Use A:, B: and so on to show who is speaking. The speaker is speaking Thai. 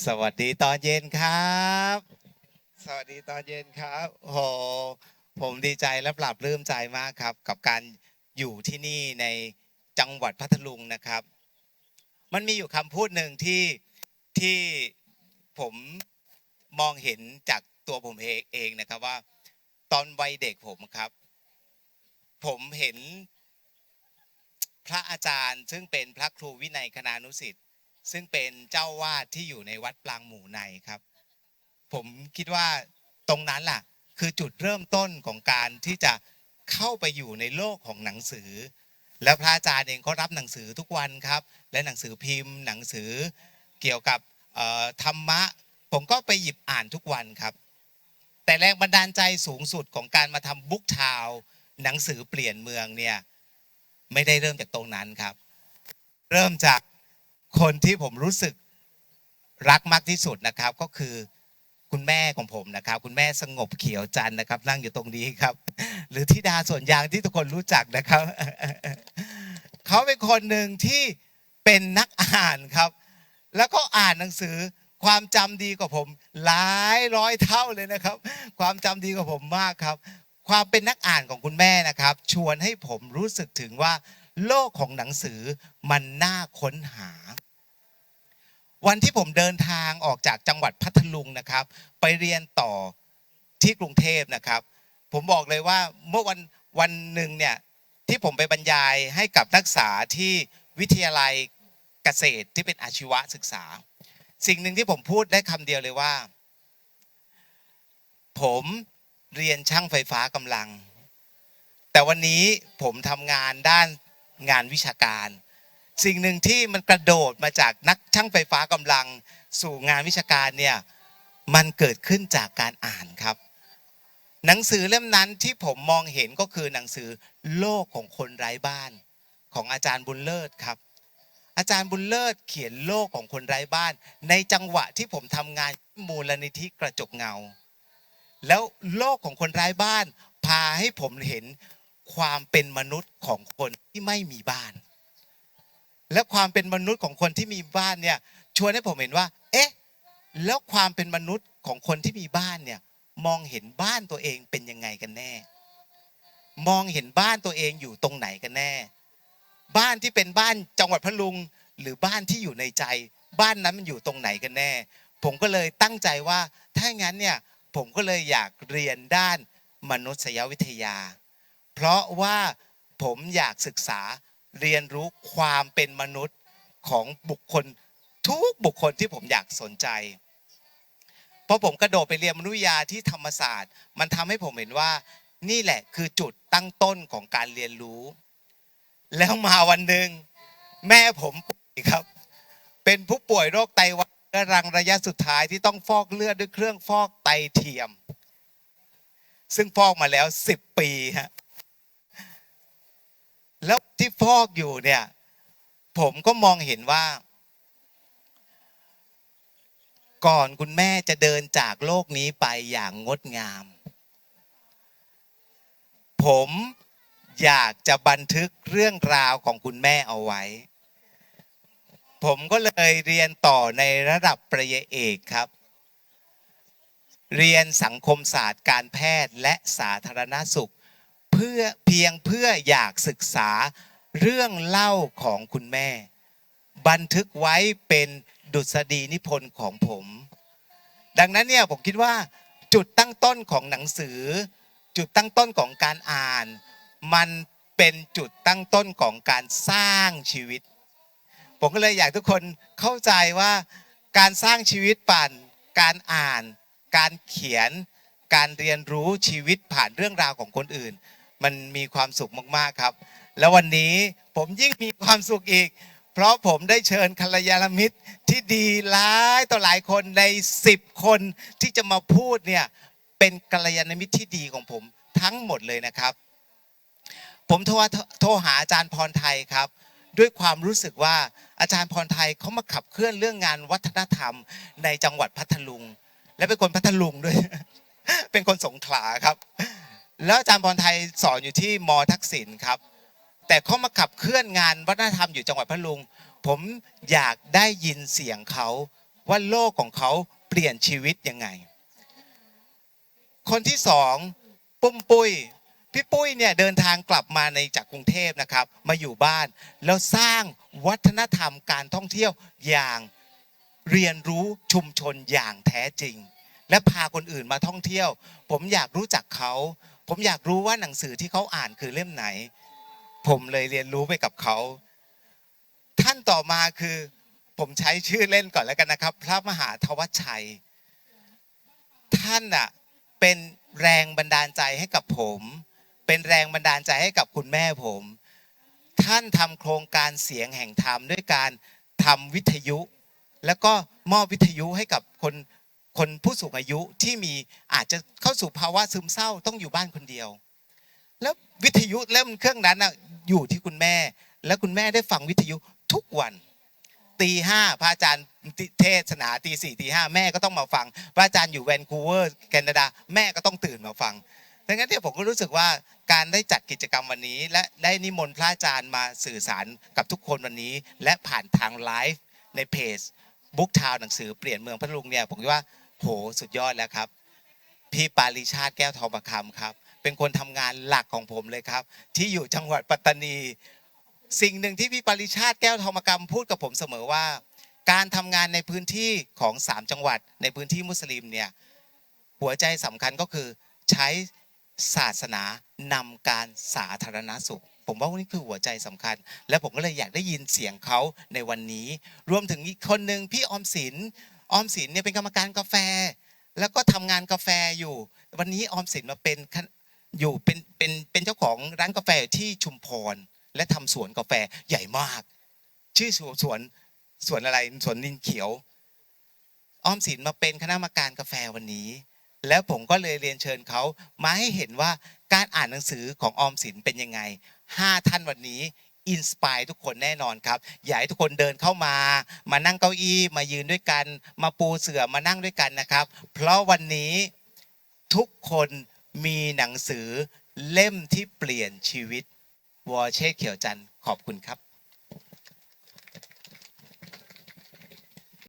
A: สวัสดีตอนเย็นครับ สวัสดีตอนเย็นครับโอ้โหผมดีใจและปรับปลื้มใจมากครับ กับการอยู่ที่นี่ในจังหวัดพัทลุงนะครับ มันมีอยู่คำพูดหนึ่งที่ที่ผมมองเห็นจากตัวผมเองเองนะครับว่า ตอนวัยเด็กผมครับ ผมเห็นพระอาจารย์ซึ่งเป็นพระครูวินัยคณานุสิทธิ์ ซึ่งเป็นเจ้าวาดที่อยู่ในวัดปลางหมู่ในครับ ผมคิดว่าตรงนั้นล่ะ คือจุดเริ่มต้นของการที่จะเข้าไปอยู่ในโลกของหนังสือ แล้วพระอาจารย์เองก็รับหนังสือทุกวันครับ และหนังสือพิมพ์ หนังสือเกี่ยวกับธรรมะ ผมก็ไปหยิบอ่านทุกวันครับ แต่แรงบันดาลใจสูงสุดของการมาทำบุ๊กทาว์หนังสือเปลี่ยนเมืองเนี่ยไม่ได้เริ่มจากตรงนั้นครับ เริ่มจาก คนที่ผมรู้สึกรักมากที่สุดนะครับ ก็คือคุณแม่ของผมนะครับ คุณแม่สงบเขียวจันนะครับ นั่งอยู่ตรงนี้ครับ หรือธิดาส่วนยางที่ทุกคนรู้จักนะครับ เขาเป็นคนหนึ่งที่เป็นนักอ่านครับ แล้วก็อ่านหนังสือความจำดีกว่าผม หลายร้อยเท่าเลยนะครับ ความจำดีกว่าผมมากครับ ความเป็นนักอ่านของคุณแม่นะครับ ชวนให้ผมรู้สึกถึงว่า โลกของหนังสือมันน่าค้นหา วันที่ผมเดินทางออกจากจังหวัดพัทลุงนะครับ ไปเรียนต่อที่กรุงเทพนะครับ ผมบอกเลยว่าเมื่อวันวันหนึ่งเนี่ยที่ผมไปบรรยายให้กับนักศึกษาที่วิทยาลัยเกษตรที่เป็นอาชีวศึกษา สิ่งหนึ่งที่ผมพูดได้คำเดียวเลยว่า ผมเรียนช่างไฟฟ้ากำลัง แต่วันนี้ผมทำงานด้านงานวิชาการ สิ่งหนึ่งที่มันกระโดดมาจากนักช่างไฟฟ้ากำลังสู่งานวิชาการเนี่ยมันเกิดขึ้นจากการอ่านครับ หนังสือเล่มนั้นที่ผมมองเห็นก็คือหนังสือโลกของคนไร้บ้าน ของอาจารย์บุญเลิศครับ อาจารย์บุญเลิศเขียนโลกของคนไร้บ้าน ในจังหวะที่ผมทำงานมูลนิธิกระจกเงา แล้วโลกของคนไร้บ้าน พาให้ผมเห็นความเป็นมนุษย์ของคนที่ไม่มีบ้าน และความเป็นมนุษย์ของคนที่มีบ้านเนี่ยชวนให้ผมเห็นว่า เอ๊ะ แล้วความเป็นมนุษย์ของคนที่มีบ้านเนี่ยมองเห็นบ้านตัวเองเป็นยังไงกันแน่ มองเห็นบ้านตัวเองอยู่ตรงไหนกันแน่ บ้านที่เป็นบ้านจังหวัดพะลุง หรือบ้านที่อยู่ในใจ บ้านนั้นมันอยู่ตรงไหนกันแน่ ผมก็เลยตั้งใจว่าถ้างั้นเนี่ยผมก็เลยอยากเรียนด้านมนุษยวิทยา เพราะว่าผมอยากศึกษา เรียนรู้ความเป็นมนุษย์ของบุคคลทุกบุคคลที่ผมอยากสนใจ เพราะผมกระโดดไปเรียนมนุษยวิทยาที่ธรรมศาสตร์ มันทำให้ผมเห็นว่านี่แหละคือจุดตั้งต้นของการเรียนรู้ แล้วมาวันหนึ่งแม่ผมป่วยครับ เป็นผู้ป่วยโรคไตวายเรื้อรังระยะสุดท้ายที่ต้องฟอกเลือดด้วยเครื่องฟอกไตเทียม ซึ่งฟอกมาแล้วสิบปีฮะ ที่ฟอกอยู่เนี่ย ผมก็มองเห็นว่า ก่อนคุณแม่จะเดินจากโลกนี้ไปอย่างงดงาม ผมอยากจะบันทึกเรื่องราวของคุณแม่เอาไว้ ผมก็เลยเรียนต่อในระดับปริญญาเอกครับ เรียนสังคมศาสตร์การแพทย์และสาธารณสุข เพื่อเพียงเพื่ออยากศึกษา เรื่องเล่าของคุณแม่ บันทึกไว้เป็นดุษฎีนิพนธ์ของผม ดังนั้นเนี่ยผมคิดว่าจุดตั้งต้นของหนังสือ จุดตั้งต้นของการอ่าน มันเป็นจุดตั้งต้นของการสร้างชีวิต ผมก็เลยอยากทุกคนเข้าใจว่าการสร้างชีวิตผ่านการอ่าน การเขียน การเรียนรู้ชีวิตผ่านเรื่องราวของคนอื่น มันมีความสุขมาก ๆ ครับ แล้ววันนี้ผมยิ่งมีความสุขอีก เพราะผมได้เชิญกัลยาณมิตรที่ดีหลายต่อหลายคนใน 10 คนที่จะมาพูดเนี่ยเป็นกัลยาณมิตรที่ดีของผมทั้งหมดเลยนะครับ ผมโทรโทรหาอาจารย์พรไทยครับ ด้วยความรู้สึกว่าอาจารย์พรไทยเขามาขับเคลื่อนเรื่องงานวัฒนธรรมในจังหวัดพัทลุง และเป็นคนพัทลุงด้วย เป็นคนสงขลาครับ แล้วอาจารย์พรไทยสอนอยู่ที่มทักษิณครับ แต่เขามาขับเคลื่อนงานวัฒนธรรมอยู่จังหวัดพัทลุง ผมอยากได้ยินเสียงเขาว่าโลกของเขาเปลี่ยนชีวิตยังไง คนที่สองปุ้มปุ้ยพี่ปุ้ยเนี่ยเดินทางกลับมาในจากกรุงเทพนะครับ มาอยู่บ้าน แล้วสร้างวัฒนธรรมการท่องเที่ยวอย่างเรียนรู้ชุมชนอย่างแท้จริง และพาคนอื่นมาท่องเที่ยว ผมอยากรู้จักเขา ผมอยากรู้ว่าหนังสือที่เขาอ่านคือเล่มไหน ผมเลยเรียนรู้ไปกับเขา ท่านต่อมาคือผมใช้ชื่อเล่นก่อนแล้วกันนะครับ พระมหาทวัชชัย ท่านอะเป็นแรงบันดาลใจให้กับผม เป็นแรงบันดาลใจให้กับคุณแม่ผม ท่านทำโครงการเสียงแห่งธรรมด้วยการทำวิทยุ แล้วก็มอบวิทยุให้กับคนคนผู้สูงอายุที่มีอาจจะเข้าสู่ภาวะซึมเศร้าต้องอยู่บ้านคนเดียว แล้ววิทยุเล่มเครื่องนั้นนะ อยู่ที่คุณแม่ แล้วคุณแม่ได้ฟังวิทยุทุกวันตีห้าพระอาจารย์เทศนาตีสี่ตีห้าแม่ก็ต้องมาฟัง พระอาจารย์อยู่แวนคูเวอร์แคนาดาแม่ก็ต้องตื่นมาฟังดังนั้นเนี่ยผมก็รู้สึกว่าการได้จัดกิจกรรมวันนี้ และได้นิมนต์พระอาจารย์มาสื่อสารกับทุกคนวันนี้ และผ่านทางไลฟ์ในเพจบุ๊กทาวหนังสือเปลี่ยนเมืองพัทลุงเนี่ยผมคิดว่าโหสุดยอดแล้วครับ พี่ปาริชาติแก้วทองประคำครับ เป็นคนทำงานหลักของผมเลยครับ ที่อยู่จังหวัดปัตตานี สิ่งหนึ่งที่พี่ปริชาติแก้วทองประคำพูดกับผมเสมอว่า การทำงานในพื้นที่ของสามจังหวัด ในพื้นที่มุสลิมเนี่ยหัวใจสำคัญก็คือใช้ศาสนานำการสาธารณสุข ผมว่านี่คือหัวใจสำคัญ และผมก็เลยอยากได้ยินเสียงเขาในวันนี้ รวมถึงอีกคนหนึ่งพี่ออมสินออมสินเนี่ยเป็นกรรมการกาแฟ แล้วก็ทำงานกาแฟอยู่ วันนี้ออมสินมาเป็น อยู่เป็นเป็นเป็นเจ้าของร้านกาแฟที่ชุมพร และทำสวนกาแฟใหญ่มาก ชื่อสวนสวนสวนอะไรสวนนินเขียวออมสินมาเป็นคณะกรรมการกาแฟวันนี้ แล้วผมก็เลยเรียนเชิญเขามาให้เห็นว่าการอ่านหนังสือของออมสินเป็นยังไงห้าท่านวันนี้อินสปายทุกคนแน่นอนครับ อยากให้ทุกคนเดินเข้ามา มานั่งเก้าอี้ มายืนด้วยกัน มาปูเสื่อมานั่งด้วยกันนะครับ เพราะวันนี้ทุกคน มีหนังสือเล่มที่เปลี่ยนชีวิตวอเช่เขียวจันทร์ขอบคุณครับ